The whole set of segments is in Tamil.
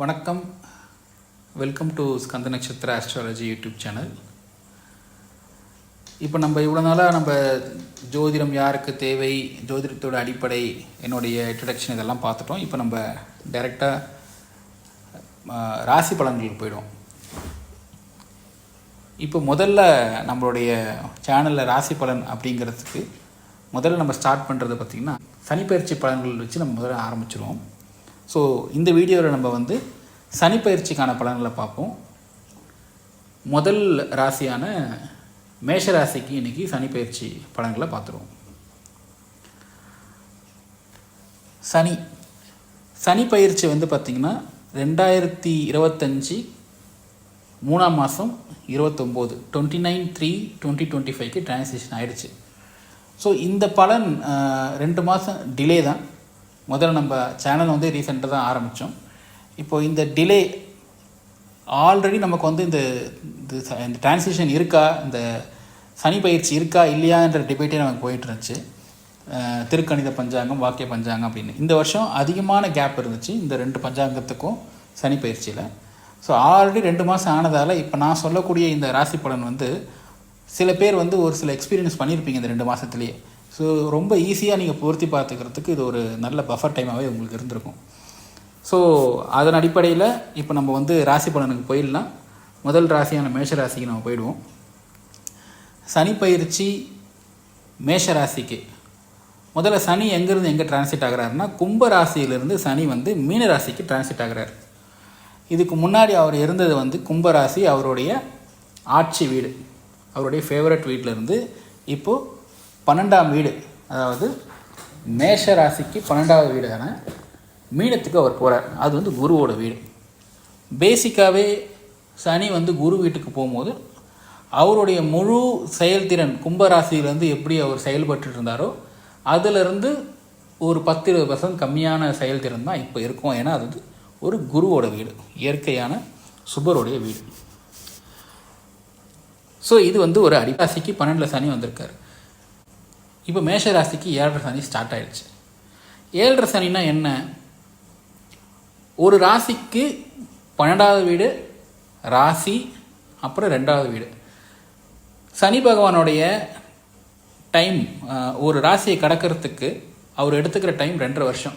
வணக்கம். வெல்கம் டு ஸ்கந்த நட்சத்திர ஆஸ்ட்ராலஜி யூடியூப் சேனல் இப்போ நம்ம இவ்வளோ நாளாக நம்ம ஜோதிடம் யாருக்கு தேவை ஜோதிடத்தோட அடிப்படை என்னுடைய இன்ட்ரடக்ஷன் இதெல்லாம் பார்த்துட்டோம். இப்போ நம்ம டைரெக்டாக ராசி பலன்களுக்கு போயிடும் இப்போ முதல்ல நம்மளுடைய சேனலில் ராசி பலன் அப்படிங்கிறதுக்கு முதல்ல நம்ம ஸ்டார்ட் பண்ணுறது பார்த்திங்கன்னா சனிப்பயிற்சி பலன்கள் வச்சு நம்ம முதல்ல ஆரம்பிச்சிருவோம். ஸோ இந்த வீடியோவில் நம்ம வந்து சனிப்பயிற்சிக்கான பலன்களை பார்ப்போம். முதல் ராசியான மேஷ ராசிக்கு இன்றைக்கி சனிப்பயிற்சி பலன்களை பார்த்துருவோம். சனி. சனி பயிற்சி வந்து பார்த்திங்கன்னா ரெண்டாயிரத்தி இருபத்தஞ்சி மூணாம் மாதம் இருபத்தொம்போது twenty nine three twenty twenty ஃபைவ்க்கு டிரான்சிஷன் ஆகிடுச்சு ஸோ இந்த பலன் ரெண்டு மாதம் டிலே தான். முதல்ல நம்ம சேனல் வந்து ரீசெண்டாக தான் ஆரம்பித்தோம் இப்போது இந்த டிலே ஆல்ரெடி நமக்கு வந்து இந்த இது இந்த டிரான்ஸ்லேஷன் இருக்கா? இந்த சனி பயிற்சி இருக்கா? இல்லையான்ற டிபேட்டே நமக்கு போயிட்டு இருந்துச்சு. திருக்கணித பஞ்சாங்கம் வாக்கிய பஞ்சாங்கம் அப்படின்னு. இந்த வருஷம் அதிகமான கேப் இருந்துச்சு இந்த ரெண்டு பஞ்சாங்கத்துக்கும் சனி பயிற்சியில். ஸோ ஆல்ரெடி ரெண்டு மாதம் ஆனதால் இப்போ நான் சொல்லக்கூடிய இந்த ராசி பலன் வந்து சில பேர் வந்து ஒரு சில எக்ஸ்பீரியன்ஸ் பண்ணியிருப்பீங்க இந்த ரெண்டு மாதத்துலேயே ஸோ ரொம்ப ஈஸியாக நீங்கள் பொருத்தி பார்த்துக்கிறதுக்கு இது ஒரு நல்ல பஃபர் டைமாகவே உங்களுக்கு இருந்திருக்கும். ஸோ அதன் அடிப்படையில் இப்போ நம்ம வந்து ராசி பலனுக்கு போயிடலாம். முதல் ராசியான மேஷ ராசிக்கு நம்ம போயிடுவோம். சனி பயிற்சி மேஷ ராசிக்கு. முதல்ல சனி எங்கேருந்து எங்கே டிரான்சிட் ஆகிறாருன்னா கும்ப ராசியிலிருந்து சனி வந்து மீன ராசிக்கு டிரான்சிட் ஆகிறார். இதுக்கு முன்னாடி அவர் இருந்தது வந்து கும்ப ராசி அவருடைய ஆட்சி வீடு. அவருடைய ஃபேவரட் வீட்டிலேருந்து இப்போது பன்னெண்டாம் வீடு அதாவது மேஷ ராசிக்கு பன்னெண்டாவது வீடான மீனத்துக்கு அவர் போகிறார் அது வந்து குருவோட வீடு. பேசிக்காகவே சனி வந்து குரு வீட்டுக்கு போகும்போது அவருடைய முழு செயல்திறன் கும்பராசியிலேருந்து எப்படி அவர் செயல்பட்டு இருந்தாரோ அதிலிருந்து ஒரு பத்து இருபது பர்சன்ட் கம்மியான செயல்திறன் தான் இப்போ இருக்கும். ஏன்னா அது வந்து ஒரு குருவோட வீடு. இயற்கையான சுபருடைய வீடு. ஸோ இது வந்து ஒரு அடிராசிக்கு பன்னெண்டில் சனி வந்திருக்காரு. இப்போ மேஷ ராசிக்கு ஏழரை சனி ஸ்டார்ட் ஆயிடுச்சு. ஏழரை சனினா என்ன? ஒரு ராசிக்கு பன்னெண்டாவது வீடு ராசி அப்புறம் ரெண்டாவது வீடு. சனி பகவானுடைய டைம் ஒரு ராசியை கடக்கிறதுக்கு அவர் எடுத்துக்கிற டைம் ரெண்டரை வருஷம்.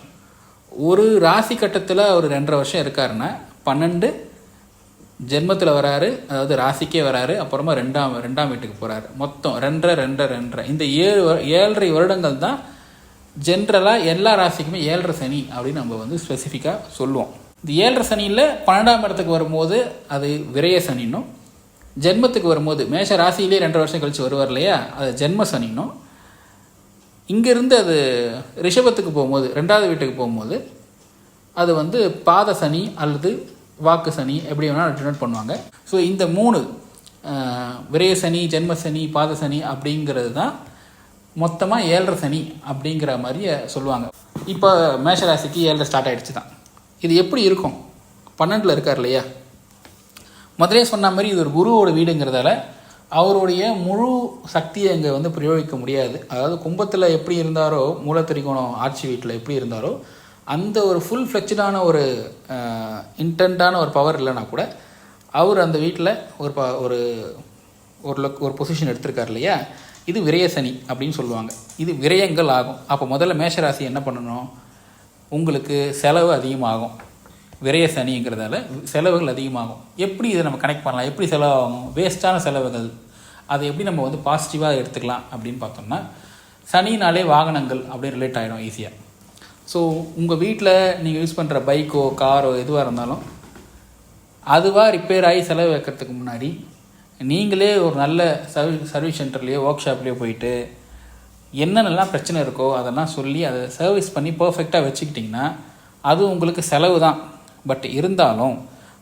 ஒரு ராசி கட்டத்தில் அவர் ரெண்டரை வருஷம் இருக்காருன்னா பன்னெண்டு ஜென்மத்தில் வராரு அதாவது ராசிக்கே வராரு அப்புறமா ரெண்டாம் ரெண்டாம் வீட்டுக்கு போகிறாரு மொத்தம் ரெண்டரை ரெண்டரை ரெண்டரை. இந்த ஏழு வரு- ஏழரை வருடங்கள் தான் ஜென்ரலாக எல்லா ராசிக்குமே ஏழரை சனி அப்படின்னு நம்ம வந்து ஸ்பெசிஃபிக்காக சொல்லுவோம். இந்த ஏழரை சனியில் பன்னெண்டாம் இடத்துக்கு வரும்போது அது விரைய சனின்னும் ஜென்மத்துக்கு வரும்போது மேஷ ராசியிலே ரெண்டரை வருஷம் கழித்து வருவார் இல்லையா? அது ஜென்ம சனின்னும் இங்கேருந்து அது ரிஷபத்துக்கு போகும்போது ரெண்டாவது வீட்டுக்கு போகும்போது அது வந்து பாத சனி அல்லது வாக்கு சனி எப்படி வேணாலும் டினோட் பண்ணுவாங்க. ஸோ இந்த மூணு அஹ், விரய சனி ஜென்ம சனி பாத சனி அப்படிங்கிறது தான் மொத்தமாக ஏழரை சனி அப்படிங்கிற மாதிரி சொல்லுவாங்க. இப்போ மேஷராசிக்கு ஏழரை ஸ்டார்ட் ஆகிடுச்சு தான். இது எப்படி இருக்கும்? பன்னெண்டில் இருக்கார் இல்லையா? முதலே சொன்ன மாதிரி இது ஒரு குருவோட வீடுங்கிறதால அவருடைய முழு சக்தியை இங்கே வந்து பிரயோகிக்க முடியாது. அதாவது கும்பத்தில் எப்படி இருந்தாரோ மூலத்திரிகோணம் ஆட்சி வீட்டில் எப்படி இருந்தாரோ அந்த ஒரு ஃபுல் ஃப்ளெக்சடான ஒரு இன்டென்டான ஒரு பவர் இல்லைனா கூட அவர் அந்த வீட்டில் ஒரு ப ஒரு ஒரு லொக் ஒரு பொசிஷன் எடுத்திருக்கார் இல்லையா? இது விரய சனி அப்படின்னு சொல்லுவாங்க. இது விரயங்கள் ஆகும். அப்போ முதல்ல மேஷராசி என்ன பண்ணணும்? உங்களுக்கு செலவு அதிகமாகும். விரய சனிங்கிறதால செலவுகள் அதிகமாகும். எப்படி இதை நம்ம கனெக்ட் பண்ணலாம்? எப்படி செலவாகும்? வேஸ்ட்டான செலவுகள். அதை எப்படி நம்ம வந்து பாசிட்டிவாக எடுத்துக்கலாம் அப்படின்னு பார்த்தோம்னா சனினாலே வாகனங்கள் அப்படின்னு ரிலேட் ஆகிடும் ஈஸியாக ஸோ உங்கள் வீட்டில் நீங்கள் யூஸ் பண்ணுற பைக்கோ காரோ எதுவாக இருந்தாலும் அதுவாக ரிப்பேர் ஆகி செலவு வைக்கிறதுக்கு முன்னாடி நீங்களே ஒரு நல்ல சர்வீஸ் சர்வீஸ் சென்டர்லேயோ ஒர்க் ஷாப்லேயோ போயிட்டு என்னென்னலாம் பிரச்சனை இருக்கோ அதெல்லாம் சொல்லி அதை சர்வீஸ் பண்ணி பர்ஃபெக்டாக வச்சுக்கிட்டிங்கன்னா அது உங்களுக்கு செலவு தான். பட் இருந்தாலும்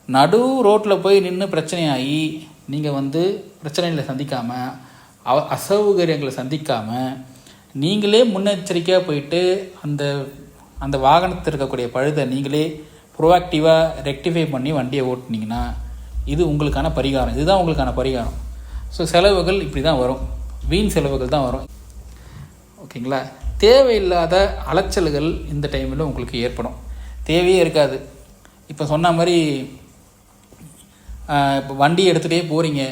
நடு ரோட்டில் போய் நின்று பிரச்சனையாகி நீங்கள் வந்து பிரச்சனைகளை சந்திக்காமல் அவ அசௌகரியங்களை சந்திக்காமல் நீங்களே முன்னெச்சரிக்கையாக போயிட்டு அந்த அந்த வாகனத்தில் இருக்கக்கூடிய பழுதை நீங்களே ப்ரோஆக்டிவாக ரெக்டிஃபை பண்ணி வண்டியை ஓட்டினீங்கன்னா இது உங்களுக்கான பரிகாரம். இதுதான் உங்களுக்கான பரிகாரம். ஸோ செலவுகள் இப்படி தான் வரும். வீண் செலவுகள் தான் வரும். ஓகேங்களா? தேவையில்லாத அலைச்சல்கள் இந்த டைமில் உங்களுக்கு ஏற்படும். தேவையே இருக்காது. இப்போ சொன்ன மாதிரி இப்போ வண்டி எடுத்துகிட்டே போகிறீங்க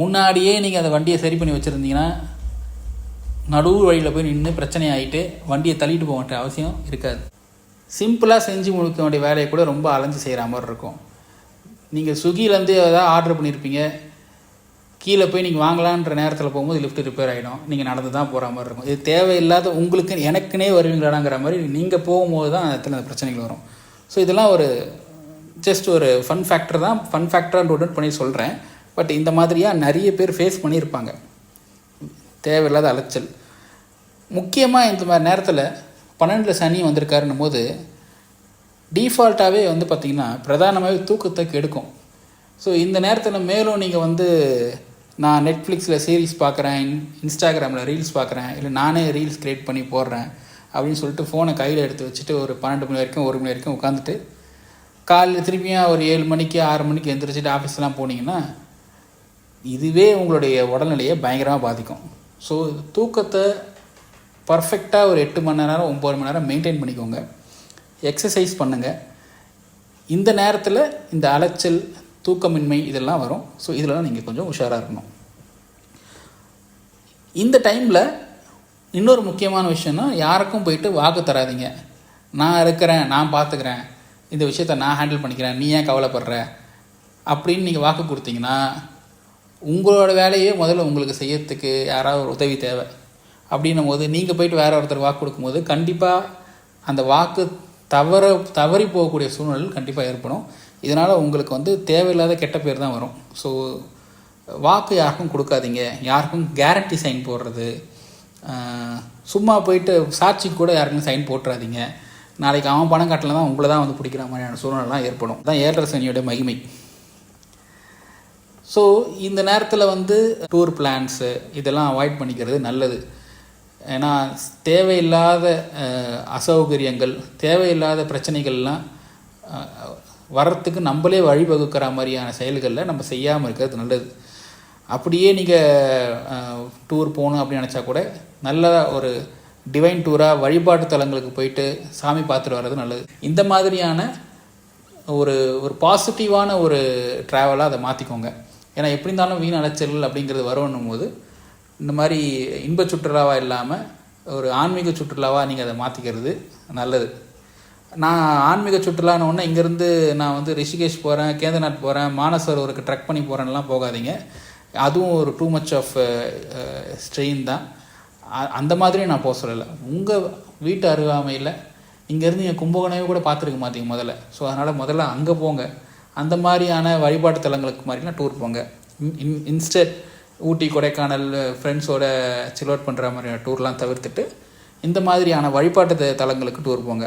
முன்னாடியே நீங்கள் அந்த வண்டியை சரி பண்ணி வச்சுருந்தீங்கன்னா நடு வழியில் போய் நின்று பிரச்சனை ஆகிட்டு வண்டியை தள்ளிட்டு போக வேண்டிய அவசியம் இருக்காது. சிம்பிளாக செஞ்சு முடிக்க வேண்டிய வேலையை கூட ரொம்ப அலைஞ்சு செய்கிற மாதிரி இருக்கும். நீங்கள் ஸ்விக்கிலேருந்து ஏதாவது ஆர்டர் பண்ணியிருப்பீங்க கீழே போய் நீங்கள் வாங்கலான்ற நேரத்தில் போகும்போது லிஃப்ட் ரிப்பேர் ஆகிடும் நீங்கள் நடந்து தான் போகிற மாதிரி இருக்கும். இது தேவையில்லாத உங்களுக்கு எனக்குனே வருவீங்களாங்கிற மாதிரி நீங்கள் போகும்போது தான் இடத்துல பிரச்சனைகள் வரும். ஸோ இதெல்லாம் ஒரு ஜஸ்ட் ஒரு ஃபன் ஃபேக்டர் தான். ஃபன் ஃபேக்டராக நோட் பண்ணி சொல்கிறேன் பட் இந்த மாதிரியாக நிறைய பேர் ஃபேஸ் பண்ணியிருப்பாங்க தேவையில்லாத அலைச்சல். முக்கியமாக இந்த மாதிரி நேரத்தில் பன்னெண்டில் சனி வந்திருக்காருன்னும் போது டீஃபால்ட்டாகவே வந்து பார்த்திங்கன்னா பிரதானமாகவே தூக்கத்தை கெடுக்கும். ஸோ இந்த நேரத்தில் மேலும் நீங்கள் வந்து நான் நெட்ஃப்ளிக்ஸில் சீரீஸ் பார்க்குறேன் இன்ஸ்டாகிராமில் ரீல்ஸ் பார்க்குறேன் இல்லை நானே ரீல்ஸ் க்ரியேட் பண்ணி போடுறேன் அப்படின்னு சொல்லிட்டு ஃபோனை கையில் எடுத்து வச்சுட்டு ஒரு பன்னெண்டு மணி வரைக்கும் ஒரு மணி வரைக்கும் உட்காந்துட்டு காலையில் திருப்பியும் ஒரு ஏழு மணிக்கு ஆறு மணிக்கு எந்திரிச்சிட்டு ஆஃபீஸ்லாம் போனீங்கன்னா இதுவே உங்களுடைய உடல்நிலையை பயங்கரமாக பாதிக்கும். ஸோ தூக்கத்தை பர்ஃபெக்டாக ஒரு எட்டு மணி நேரம் ஒம்பது மணி நேரம் மெயின்டைன் பண்ணிக்கோங்க. எக்ஸசைஸ் பண்ணுங்கள் இந்த நேரத்தில் இந்த அலைச்சல் தூக்கமின்மை இதெல்லாம் வரும். ஸோ இதெல்லாம் நீங்கள் கொஞ்சம் உஷாராக இருக்கணும். இந்த டைமில் இன்னொரு முக்கியமான விஷயம்னா யாருக்கும் போயிட்டு வாக்கு தராதீங்க. நான் இருக்கிறேன் நான் பார்த்துக்கிறேன் இந்த விஷயத்த நான் ஹேண்டில் பண்ணிக்கிறேன் நீ ஏன் கவலைப்படுற? அப்படின்னு நீங்கள் வாக்கு கொடுத்தீங்கன்னா உங்களோட வேலையே முதல்ல உங்களுக்கு செய்யறதுக்கு யாராவது ஒரு உதவி தேவை. அப்படின்னும் போது நீங்கள் போயிட்டு வேற ஒருத்தர் வாக்கு கொடுக்கும்போது கண்டிப்பாக அந்த வாக்கு தவற தவறி போகக்கூடிய சூழ்நிலை கண்டிப்பாக ஏற்படும். இதனால் உங்களுக்கு வந்து தேவையில்லாத கெட்ட பேர் தான் வரும். ஸோ வாக்கு யாருக்கும் கொடுக்காதீங்க. யாருக்கும் கேரண்டி சைன் போடுறது. சும்மா போயிட்டு சாட்சிக்கு கூட யாருக்கும் சைன் போட்டுறாதீங்க. நாளைக்கு அவன் பணம் கட்டலாம் தான் உங்களை தான் வந்து பிடிக்கிற மாதிரியான சூழ்நிலைலாம் ஏற்படும். தான் ஏழரை சனியோட மகிமை. ஸோ இந்த நேரத்தில் வந்து டூர் பிளான்ஸு இதெல்லாம் அவாய்ட் பண்ணிக்கிறது நல்லது. ஏன்னா தேவையில்லாத அசௌகரியங்கள் தேவையில்லாத பிரச்சனைகள்லாம் வர்றதுக்கு நம்மளே வழிவகுக்கிற மாதிரியான செயல்களில் நம்ம செய்யாமல் இருக்கிறது நல்லது. அப்படியே நீங்கள் டூர் போகணும் அப்படின்னு நினச்சா கூட நல்ல ஒரு டிவைன் டூராக வழிபாட்டு தலங்களுக்கு போயிட்டு சாமி பார்த்துட்டு வர்றது நல்லது. இந்த மாதிரியான ஒரு ஒரு பாசிட்டிவான ஒரு ட்ராவலாக அதை மாற்றிக்கோங்க ஏன்னா எப்படி இருந்தாலும் வீண் அலைச்சல் அப்படிங்கிறது வரணும் போது இந்த மாதிரி இன்ப சுற்றுலாவாக இல்லாமல் ஒரு ஆன்மீக சுற்றுலாவாக நீங்கள் அதை மாற்றிக்கிறது நல்லது. நான் ஆன்மீக சுற்றுலான்னு ஒன்று இங்கேருந்து நான் வந்து ரிஷிகேஷ் போகிறேன் கேதார்நாத் போகிறேன் மானசரோவருக்கு ட்ரக் பண்ணி போகிறேன்லாம் போகாதீங்க. அதுவும் ஒரு டூ மச் ஆஃப் ஸ்ட்ரெயின் தான். அந்த மாதிரி நான் போக சொல்லலை. உங்கள் வீட்டு அருகாமையில் இங்கேருந்து நீங்கள் கும்பகோணமே கூட பார்த்துருக்க மாட்டீங்க முதல்ல. ஸோ அதனால் முதல்ல அங்கே போங்க. அந்த மாதிரியான வழிபாட்டு தலங்களுக்கு மாதிரிலாம் டூர் போங்க. இன் இன்ஸ்டட் ஊட்டி கொடைக்கானல் ஃப்ரெண்ட்ஸோட சில் அவுட் பண்ணுற மாதிரியான டூர்லாம் தவிர்த்துட்டு இந்த மாதிரியான வழிபாட்டு த- தலங்களுக்கு டூர் போங்க.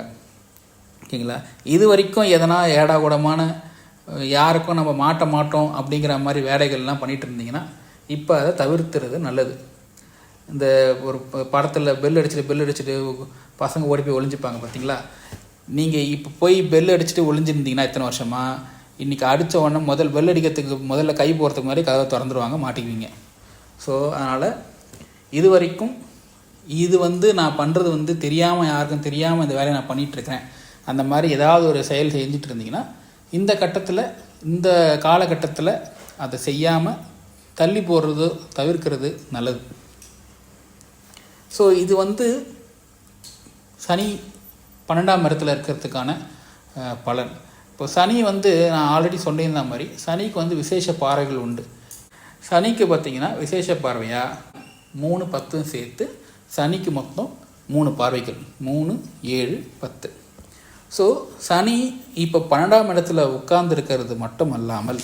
ஓகேங்களா? இது வரைக்கும் எதனா ஏடாகூடமான யாருக்கும் நம்ம மாட்ட மாட்டோம் அப்படிங்கிற மாதிரி வேலைகள்லாம் பண்ணிட்டு இருந்தீங்கன்னா இப்போ அதை தவிர்த்துறது நல்லது. இந்த ஒரு படத்தில் பெல் அடிச்சுட்டு பெல் அடிச்சுட்டு பசங்க ஓடி போய் ஒளிஞ்சுப்பாங்க பார்த்தீங்களா நீங்கள் இப்போ போய் பெல் அடிச்சுட்டு ஒளிஞ்சிருந்தீங்கன்னா இத்தனை வருஷமாக இன்றைக்கி அடித்த உடனே முதல் பெல் அடிக்கிறதுக்கு முதல்ல கை போகிறதுக்கு மாதிரி கதவை திறந்துருவாங்க மாட்டிக்குவீங்க. ஸோ அதனால் இது வரைக்கும் இது வந்து நான் பண்ணுறது வந்து தெரியாமல் யாருக்கும் தெரியாமல் இந்த வேலையை நான் பண்ணிகிட்ருக்கிறேன் அந்த மாதிரி ஏதாவது ஒரு செயல் செஞ்சுட்டு இருந்தீங்கன்னா இந்த கட்டத்தில் இந்த காலகட்டத்தில் அதை செய்யாமல் தள்ளி போடுறது தவிர்க்கிறது நல்லது. ஸோ இது வந்து சனி பன்னெண்டாம் இடத்துல இருக்கிறதுக்கான பலன். இப்போ சனி வந்து நான் ஆல்ரெடி சொல்லியிருந்த மாதிரி சனிக்கு வந்து விசேஷ பார்வைகள் உண்டு. சனிக்கு பார்த்தீங்கன்னா விசேஷ பார்வையாக மூணு பத்தும் சேர்த்து சனிக்கு மொத்தம் மூணு பார்வைகள். மூணு ஏழு பத்து. ஸோ சனி இப்போ பன்னெண்டாம் இடத்துல உட்கார்ந்துருக்கிறது மட்டும் அல்லாமல்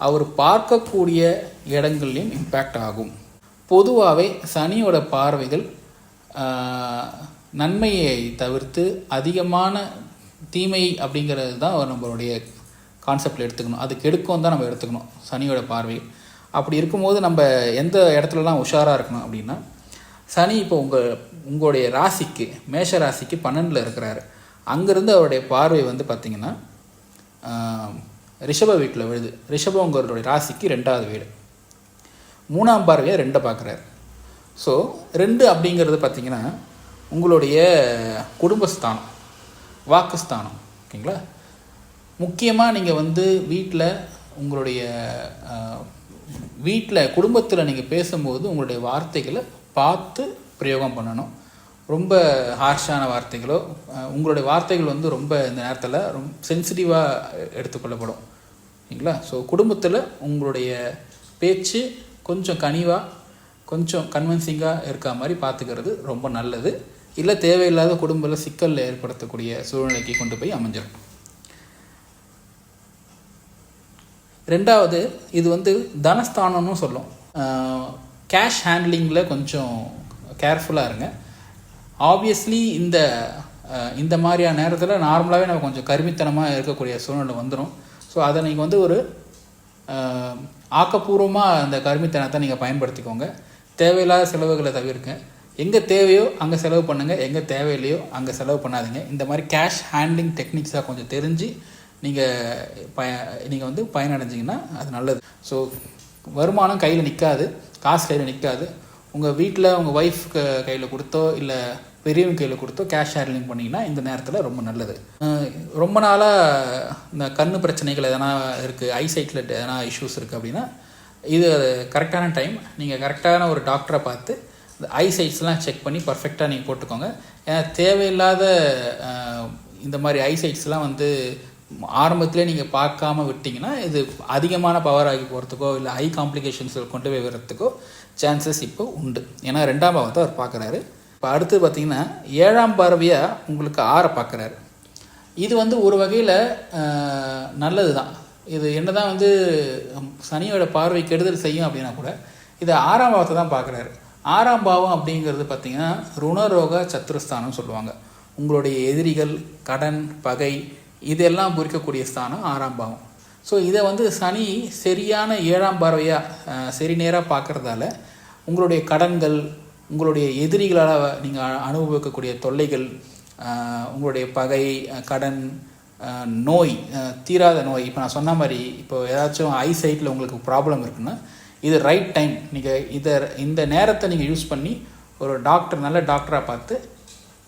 அவர் பார்க்கக்கூடிய இடங்கள்லையும் இம்பேக்ட் ஆகும். பொதுவாகவே சனியோட பார்வைகள் நன்மையை தவிர்த்து அதிகமான தீமை அப்படிங்கிறது தான் நம்மளுடைய கான்செப்டில் எடுத்துக்கணும். அது கெடுக்கும் தான் நம்ம எடுத்துக்கணும் சனியோட பார்வை. அப்படி இருக்கும்போது நம்ம எந்த இடத்துலலாம் உஷாராக இருக்கணும் அப்படின்னா சனி இப்போ உங்கள் உங்களுடைய ராசிக்கு மேஷ ராசிக்கு பன்னெண்டில் இருக்கிறாரு. அங்கேருந்து அவருடைய பார்வை வந்து பார்த்திங்கன்னா ரிஷப வீட்டில் விழுது. ரிஷபங்கிறவருடைய ராசிக்கு ரெண்டாவது வீடு. மூணாம் பார்வையை ரெண்டை பார்க்குறாரு ஸோ ரெண்டு அப்படிங்கிறது பார்த்திங்கன்னா உங்களுடைய குடும்பஸ்தானம். வாக்குஸ்தானம் ஓகேங்களா? முக்கியமாக நீங்கள் வந்து வீட்டில் உங்களுடைய வீட்டில் குடும்பத்தில் நீங்கள் பேசும்போது உங்களுடைய வார்த்தைகளை பார்த்து பிரயோகம் பண்ணணும். ரொம்ப ஹார்ஷான வார்த்தைகளோ உங்களுடைய வார்த்தைகள் வந்து ரொம்ப இந்த நேரத்தில் ரொம்ப சென்சிட்டிவாக எடுத்துக்கொள்ளப்படும். சரிங்களா ஸோ குடும்பத்தில் உங்களுடைய பேச்சு கொஞ்சம் கனிவாக கொஞ்சம் கன்வின்சிங்காக இருக்க மாதிரி பார்த்துக்கிறது ரொம்ப நல்லது. இல்லை தேவையில்லாத குடும்பத்தில் சிக்கலில் ஏற்படுத்தக்கூடிய சூழ்நிலைக்கு கொண்டு போய் அமைஞ்சிடும் ரெண்டாவது இது வந்து தனஸ்தானம்னு சொல்லும். கேஷ் ஹேண்ட்லிங்கில் கொஞ்சம் கேர்ஃபுல்லாக இருங்க. ஆப்வியஸ்லி இந்த இந்த மாதிரியான நேரத்தில் நார்மலாகவே நம்ம கொஞ்சம் கருமித்தனமாக இருக்கக்கூடிய சூழ்நிலை வந்துடும் ஸோ அதை நீங்கள் வந்து ஒரு ஆக்கப்பூர்வமாக அந்த கருமித்தனத்தை நீங்கள் பயன்படுத்திக்கோங்க. தேவையில்லாத செலவுகளை தவிர்க்க. எங்கே தேவையோ அங்கே செலவு பண்ணுங்கள் எங்கே தேவையில்லையோ அங்கே செலவு பண்ணாதீங்க. இந்த மாதிரி கேஷ் ஹேண்ட்லிங் டெக்னிக்ஸாக கொஞ்சம் தெரிஞ்சு நீங்கள் பய நீங்கள் வந்து பயனடைஞ்சிங்கன்னா அது நல்லது. ஸோ வருமானம் கையில் நிற்காது காசு கையில் நிற்காது உங்கள் வீட்டில் உங்கள் ஒய்ஃப் கையில் கொடுத்தோ இல்லை பெரியவங்க கையில் கொடுத்தோ கேஷ் ஹேண்ட்லிங் பண்ணிங்கன்னா இந்த நேரத்தில் ரொம்ப நல்லது. ரொம்ப நாளாக இந்த கண் பிரச்சனைகள் எதனா இருக்குது ஐசைட்டில் எதனா இஷ்யூஸ் இருக்குது அப்படின்னா இது கரெக்டான டைம் நீங்கள் கரெக்டான ஒரு டாக்டரை பார்த்து இந்த சைட்ஸ்லாம் செக் பண்ணி பர்ஃபெக்டாக நீங்கள் போட்டுக்கோங்க. ஏன்னா தேவையில்லாத இந்த மாதிரி ஐ சைட்ஸ்லாம் வந்து ஆரம்பத்திலே நீங்கள் பார்க்காம விட்டிங்கன்னா இது அதிகமான பவர் ஆகி போகிறதுக்கோ இல்லை ஹை காம்ப்ளிகேஷன்ஸ் கொண்டு போய் வர்றதுக்கோ சான்சஸ் இப்போ உண்டு. ஏன்னா ரெண்டாம் பாவத்தை அவர் பார்க்குறாரு. இப்போ அடுத்து பார்த்தீங்கன்னா ஏழாம் பார்வையாக உங்களுக்கு ஆறை பார்க்குறாரு. இது வந்து ஒரு வகையில் நல்லது தான் இது என்ன தான் வந்து சனியோட பார்வை கெடுதல் செய்யும் அப்படின்னா கூட இது ஆறாம் பாவத்தை தான் பார்க்குறாரு. ஆறாம் பாவம் அப்படிங்கிறது பார்த்திங்கன்னா ருணரோக சத்துருஸ்தானம் சொல்லுவாங்க. உங்களுடைய எதிரிகள் கடன் பகை இதெல்லாம் குறிக்கக்கூடிய ஸ்தானம் ஆறாம் பாவம். ஸோ இதை வந்து சனி சரியான ஏழாம் பார்வையாக சரி நேராக பார்க்குறதால உங்களுடைய கடன்கள் உங்களுடைய எதிரிகளால் நீங்கள் அனுபவிக்கக்கூடிய தொல்லைகள் உங்களுடைய பகை கடன் நோய் தீராத நோய் இப்போ நான் சொன்ன மாதிரி இப்போ ஏதாச்சும் ஐ சைட்டில் உங்களுக்கு ப்ராப்ளம் இருக்குன்னா இது ரைட் டைம் நீங்கள் இதை இந்த நேரத்தை நீங்கள் யூஸ் பண்ணி ஒரு டாக்டர் நல்ல டாக்டராக பார்த்து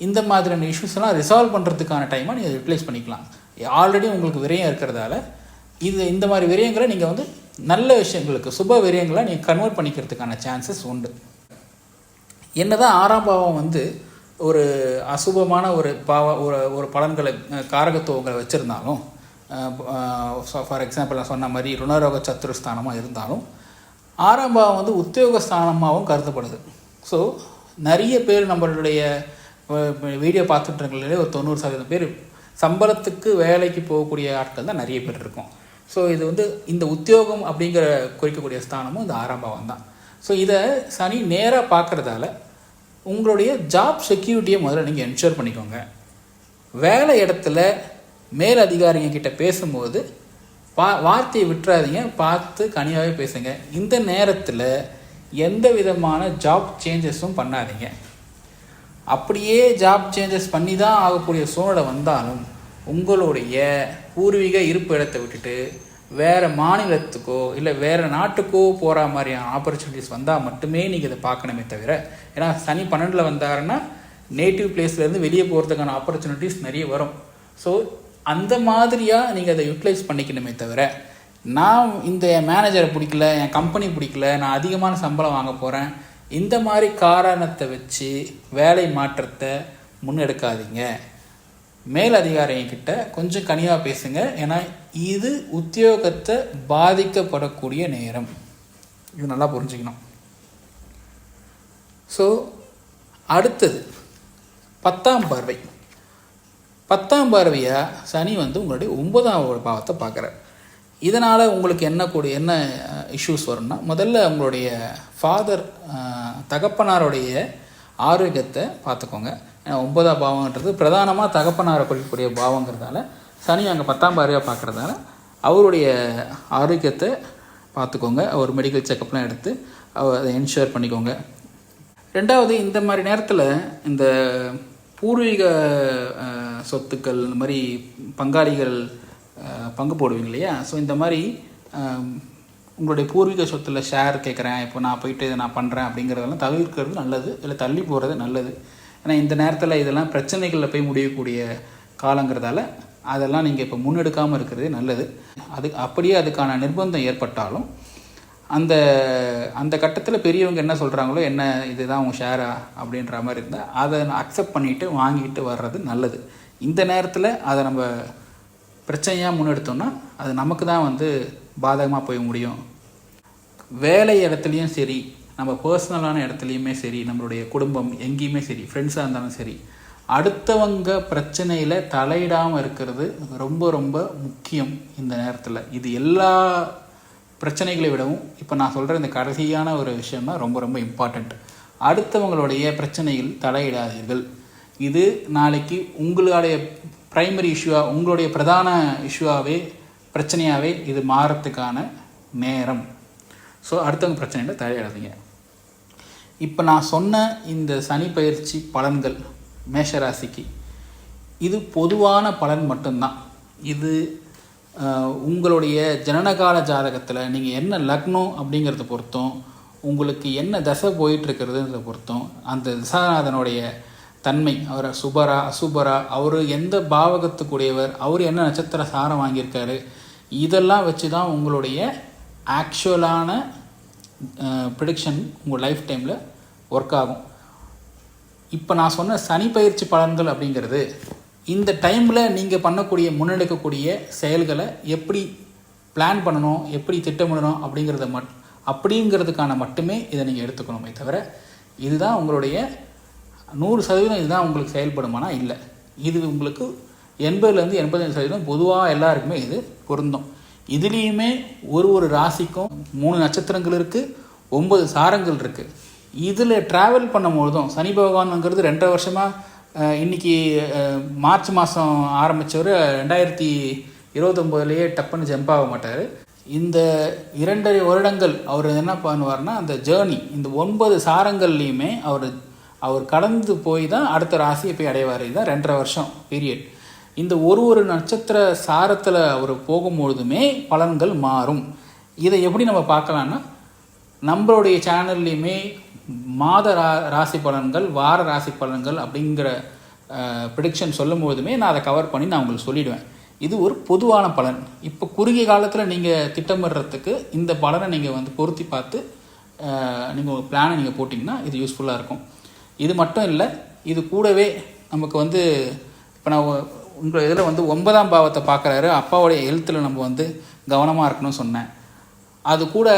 இந்த மாதிரியான இஷ்யூஸ்லாம் ரிசால்வ் பண்ணுறதுக்கான டைமாக நீங்கள் யூட்டிலைஸ் பண்ணிக்கலாம். ஆல்ரெடி உங்களுக்கு விரயம் இருக்கிறதால இது இந்த மாதிரி விரயங்களை நீங்கள் வந்து நல்ல விஷயங்களுக்கு சுப விரயங்களை நீங்கள் கன்வெர்ட் பண்ணிக்கிறதுக்கான சான்சஸ் உண்டு. என்ன தான் ஆறாம் பாவம் வந்து ஒரு அசுபமான ஒரு பாவ ஒரு ஒரு பலன்களை காரகத்துவங்களை வச்சுருந்தாலும் ஃபார் எக்ஸாம்பிள் நான் சொன்ன மாதிரி ருணரோக சத்துருஸ்தானமாக இருந்தாலும் ஆறாம் பாவம் வந்து உத்தியோக ஸ்தானமாகவும் கருதப்படுது. ஸோ நிறைய பேர் நம்மளுடைய வீடியோ பார்த்துட்டு ஒரு தொண்ணூறு சதவீதம் பேர் சம்பளத்துக்கு வேலைக்கு போகக்கூடிய ஆட்கள் தான் நிறைய பேர் இருக்கும். ஸோ இது வந்து இந்த உத்தியோகம் அப்படிங்கிற குறிக்கக்கூடிய ஸ்தானமும் இந்த ஆறாம் பாவம் தான். ஸோ இதை சனி நேராக பார்க்குறதால உங்களுடைய ஜாப் செக்யூரிட்டியை முதல்ல நீங்கள் என்ஷூர் பண்ணிக்கோங்க. வேலை இடத்துல மேல் அதிகாரிங்க கிட்ட பேசும்போது பா வார்த்தையை விட்டுறாதீங்க பார்த்து கனியாகவே பேசுங்க. இந்த நேரத்தில் எந்த விதமான ஜாப் சேஞ்சஸும் பண்ணாதீங்க. அப்படியே ஜாப் சேஞ்சஸ் பண்ணி தான் ஆகக்கூடிய சூழ்நிலை வந்தாலும் உங்களுடைய பூர்வீக இருப்பு இடத்தை விட்டுட்டு வேறு மாநிலத்துக்கோ இல்லை வேறு நாட்டுக்கோ போகிற மாதிரியான ஆப்பர்ச்சுனிட்டிஸ் வந்தால் மட்டுமே நீங்கள் இதை பார்க்கணுமே தவிர ஏன்னா சனி பன்னெண்டில் வந்தாருன்னா நேட்டிவ் பிளேஸ்லேருந்து வெளியே போகிறதுக்கான ஆப்பர்ச்சுனிட்டிஸ் நிறைய வரும். ஸோ அந்த மாதிரியாக நீங்கள் அதை யூட்டிலைஸ் பண்ணிக்கணுமே தவிர நான் இந்த மேனேஜரை பிடிக்கல என் கம்பெனி பிடிக்கல நான் அதிகமான சம்பளம் வாங்க போகிறேன் இந்த மாதிரி காரணத்தை வச்சு வேலை மாற்றத்தை முன்னெடுக்காதீங்க. மேல் அதிகாரிங்கக்கிட்ட கொஞ்சம் கனிவாக பேசுங்க ஏன்னா இது உத்தியோகத்தை பாதிக்கப்படக்கூடிய நேரம். இது நல்லா புரிஞ்சுக்கணும். ஸோ அடுத்தது பத்தாம் பார்வை. பத்தாம் பார்வையாக சனி வந்து உங்களுடைய ஒன்பதாம் பாவத்தை பார்க்குறார். இதனால் உங்களுக்கு என்ன கூடிய என்ன இஷ்யூஸ் வரும்னா முதல்ல உங்களுடைய ஃபாதர் தகப்பனாருடைய ஆரோக்கியத்தை பார்த்துக்கோங்க. ஏன்னா ஒன்பதாம் பாவம்ன்றது பிரதானமாக தகப்பனாரை குறிக்கக்கூடிய பாவங்கிறதால சனி அங்கே பத்தாம் பார்வையாக பார்க்குறதால அவருடைய ஆரோக்கியத்தை பார்த்துக்கோங்க. அவர் மெடிக்கல் செக்கப்லாம் எடுத்து அவர் அதை என்ஷூர் பண்ணிக்கோங்க. ரெண்டாவது இந்த மாதிரி நேரத்தில் இந்த பூர்வீக சொத்துக்கள் இந்த மாதிரி பங்காளிகள் பங்கு போடுவீங்க இல்லையா? ஸோ இந்த மாதிரி உங்களுடைய பூர்வீக சொத்தில் ஷேர் கேட்குறேன் இப்போ நான் போயிட்டு இதை நான் பண்ணுறேன் அப்படிங்கிறதெல்லாம் தவிர்க்கிறது நல்லது. இல்லை தள்ளி போகிறது நல்லது. ஏன்னா இந்த நேரத்தில் இதெல்லாம் பிரச்சனைகளில் போய் முடியக்கூடிய காலங்கிறதால அதெல்லாம் நீங்கள் இப்போ முன்னெடுக்காமல் இருக்கிறது நல்லது. அது அப்படியே அதுக்கான நிர்பந்தம் ஏற்பட்டாலும் அந்த அந்த கட்டத்தில் பெரியவங்க என்ன சொல்கிறாங்களோ என்ன இதுதான் உங்கள் ஷேரா அப்படின்ற மாதிரி இருந்தால் அதை அக்செப்ட் பண்ணிவிட்டு வாங்கிட்டு வர்றது நல்லது. இந்த நேரத்தில் அதை நம்ம பிரச்சனையாக முன்னெடுத்தோம்னா அது நமக்கு தான் வந்து பாதகமாக போய் முடியும். வேலை இடத்துலையும் சரி நம்ம பர்சனலான இடத்துலையுமே சரி நம்மளுடைய குடும்பம் எங்கேயுமே சரி ஃப்ரெண்ட்ஸாக இருந்தாலும் சரி அடுத்தவங்க பிரச்சனையில் தலையிடாமல் இருக்கிறது ரொம்ப ரொம்ப முக்கியம் இந்த நேரத்தில். இது எல்லா பிரச்சனைகளை விடவும் இப்போ நான் சொல்கிற இந்த கடைசியான ஒரு விஷயம்னா ரொம்ப ரொம்ப இம்பார்ட்டண்ட் அடுத்தவங்களுடைய பிரச்சனையில் தலையிடாதீர்கள். இது நாளைக்கு உங்களுடைய ப்ரைமரி இஷ்யூவாக உங்களுடைய பிரதான இஷ்யூவாகவே பிரச்சனையாகவே இது மாறத்துக்கான நேரம். ஸோ அடுத்தவங்க பிரச்சனையில் தலையிடாதீங்க. இப்போ நான் சொன்ன இந்த சனி பயிற்சி பலன்கள் மேஷராசிக்கு இது பொதுவான பலன் மட்டும்தான். இது உங்களுடைய ஜனனகால ஜாதகத்தில் நீங்கள் என்ன லக்னம் அப்படிங்கிறத பொறுத்தும் உங்களுக்கு என்ன தசை போயிட்டுருக்கிறதுன்றத பொறுத்தும் அந்த திசாநாதனுடைய தன்மை. அவர் சுபரா அசுபரா அவர் எந்த பாவகத்துக்குடையவர் அவர் என்ன நட்சத்திர சாரம் வாங்கியிருக்காரு இதெல்லாம் வச்சு தான் உங்களுடைய ஆக்சுவலான ப்ரிடிக்ஷன் உங்கள் லைஃப் டைமில் ஒர்க் ஆகும். இப்போ நான் சொன்ன சனி பயிற்சி பலன்கள் அப்படிங்கிறது இந்த டைமில் நீங்கள் பண்ணக்கூடிய முன்னெடுக்கக்கூடிய செயல்களை எப்படி பிளான் பண்ணணும் எப்படி திட்டமிடணும் அப்படிங்கிறத மட் அப்படிங்கிறதுக்கான மட்டுமே இதை நீங்கள் எடுத்துக்கணுமே தவிர இதுதான் உங்களுடைய நூறு சதவீதம் இதுதான் உங்களுக்கு செயல்படுமானா? இல்லை. இது உங்களுக்கு எண்பதுலேருந்து எண்பத்தஞ்சு சதவீதம் பொதுவாக எல்லாருக்குமே இது பொருந்தும். இதுலேயுமே ஒரு ஒரு ராசிக்கும் மூணு நட்சத்திரங்கள் இருக்குது ஒன்பது சாரங்கள் இருக்குது இதில் ட்ராவல் பண்ணும்பொழுதும் சனி பகவான்ங்கிறது ரெண்டரை வருஷமாக இன்னைக்கு மார்ச் மாதம் ஆரம்பித்தவர் ரெண்டாயிரத்தி இருபத்தொம்போதுலேயே டப்புன்னு ஜம்ப் ஆக மாட்டார். இந்த இரண்டரை வருடங்கள் அவர் என்ன பண்ணுவார்னா அந்த ஜேர்னி இந்த ஒன்பது சாரங்கள்லேயுமே அவர் அவர் கடந்து போய் தான் அடுத்த ராசியை போய் அடைவார் இதுதான் ரெண்டரை வருஷம் பீரியட் இந்த ஒரு ஒரு நட்சத்திர சாரத்தில் அவர் போகும்பொழுதுமே பலன்கள் மாறும். இதை எப்படி நம்ம பார்க்கலான்னா நம்மளுடைய சேனல்லையுமே மாத ரா ராசி பலன்கள் வார ராசி பலன்கள் அப்படிங்கிற ப்ரிடிக்ஷன் சொல்லும் போதுமே நான் அதை கவர் பண்ணி நான் உங்களுக்கு சொல்லிடுவேன். இது ஒரு பொதுவான பலன். இப்போ குறுகிய காலத்தில் நீங்கள் திட்டமிடுறதுக்கு இந்த பலனை நீங்கள் வந்து பொருத்தி பார்த்து நீங்கள் ஒரு பிளானை நீங்கள் போட்டிங்கன்னா இது யூஸ்ஃபுல்லாக இருக்கும். இது மட்டும் இல்லை இது கூடவே நமக்கு வந்து இப்போ நான் உங்கள் இதில் வந்து ஒன்பதாம் பாவத்தை பார்க்குறாரு. அப்பாவுடைய எழுத்தில் நம்ம வந்து கவனமாக இருக்கணும்னு சொன்னேன். அது கூட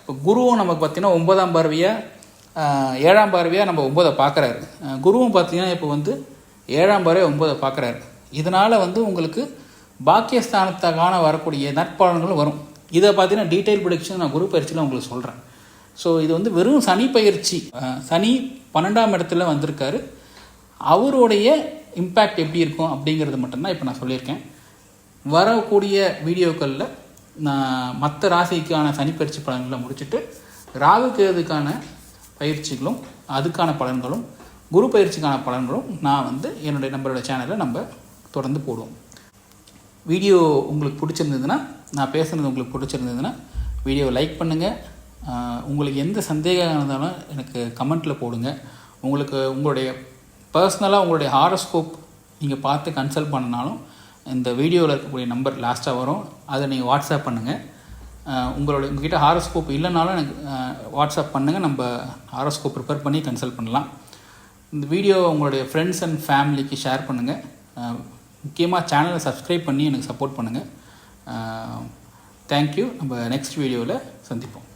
இப்போ குருவும் நமக்கு பார்த்திங்கன்னா ஒன்பதாம் பார்வையாக ஏழாம் பார்வையாக நம்ம ஒம்பதை பார்க்குறாரு. குருவும் பார்த்திங்கன்னா இப்போ வந்து ஏழாம் பார்வையை ஒன்பதை பார்க்குறாரு. இதனால் வந்து உங்களுக்கு பாக்கியஸ்தானத்துக்கான வரக்கூடிய நற்பலன்களும் வரும். இதை பார்த்தீங்கன்னா டீட்டெயில் ப்ரொடிக்ஷன் நான் குரு பயிற்சியில் உங்களுக்கு சொல்கிறேன் ஸோ இது வந்து வெறும் சனி பயிற்சி. சனி பன்னெண்டாம் இடத்துல வந்திருக்காரு. அவருடைய இம்பேக்ட் எப்படி இருக்கும் அப்படிங்கிறது மட்டும்தான் இப்போ நான் சொல்லியிருக்கேன். வரக்கூடிய வீடியோக்களில் நான் மற்ற ராசிக்கான சனிப்பயிற்சி பலன்களை முடிச்சுட்டு ராகு கேதுக்கான பயிற்சிகளும் அதுக்கான பலன்களும் குரு பயிற்சிக்கான பலன்களும் நான் வந்து என்னுடைய நம்மளோட சேனலில் நம்ம தொடர்ந்து போடுவோம். வீடியோ உங்களுக்கு பிடிச்சிருந்ததுன்னா நான் பேசுனது உங்களுக்கு பிடிச்சிருந்ததுன்னா வீடியோவை லைக் பண்ணுங்கள் உங்களுக்கு எந்த சந்தேகம் இருந்தாலும் எனக்கு கமெண்ட்டில் போடுங்க. உங்களுக்கு உங்களுடைய பர்சனலாக உங்களுடைய ஹாரோஸ்கோப் நீங்கள் பார்த்து கன்சல்ட் பண்ணனாலும் இந்த வீடியோவில் இருக்கக்கூடிய நம்பர் லாஸ்ட்டாக வரும். அதை நீங்கள் வாட்ஸ்அப் பண்ணுங்கள் உங்களுடைய உங்ககிட்ட ஹாரோஸ்கோப் இல்லைனாலும் எனக்கு வாட்ஸ்அப் பண்ணுங்கள் நம்ம ஹாரோஸ்கோப் ப்ரிப்பேர் பண்ணி கன்சல்ட் பண்ணலாம். இந்த வீடியோ உங்களுடைய ஃப்ரெண்ட்ஸ் அண்ட் ஃபேமிலிக்கு ஷேர் பண்ணுங்கள் முக்கியமாக சேனலை சப்ஸ்கிரைப் பண்ணி எனக்கு சப்போர்ட் பண்ணுங்கள் தேங்க்யூ நம்ம நெக்ஸ்ட் வீடியோவில் சந்திப்போம்.